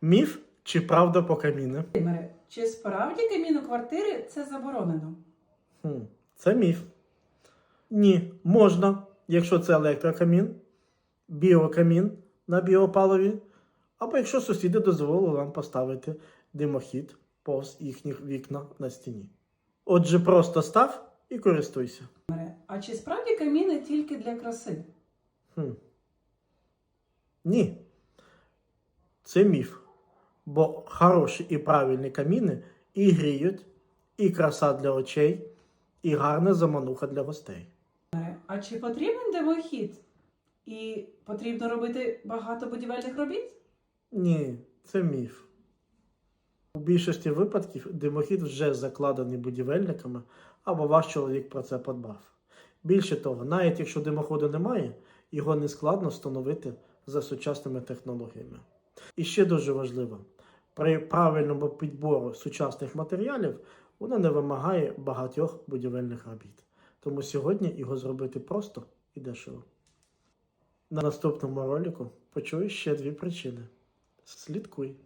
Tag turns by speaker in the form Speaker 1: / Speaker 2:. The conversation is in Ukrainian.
Speaker 1: Міф чи правда по каміни?
Speaker 2: Володимире, чи справді камін у квартирі це заборонено?
Speaker 1: Хм, це міф. Ні, можна, якщо це електрокамін, біокамін на біопаливі, або якщо сусіди дозволили вам поставити димохід повз їхніх вікна на стіні. Отже, просто став і користуйся.
Speaker 2: А чи справді каміни тільки для краси?
Speaker 1: Хм. Ні. Це міф. Бо хороші і правильні каміни і гріють, і краса для очей, і гарна замануха для гостей.
Speaker 2: А чи потрібен димохід? І потрібно робити багато будівельних робіт?
Speaker 1: Ні, це міф. У більшості випадків димохід вже закладений будівельниками, або ваш чоловік про це подбав. Більше того, навіть якщо димоходу немає, його не складно встановити за сучасними технологіями. І ще дуже важливо, при правильному підбору сучасних матеріалів воно не вимагає багатьох будівельних робіт. Тому сьогодні його зробити просто і дешево. На наступному ролику почуєш ще дві причини. Слідкуй.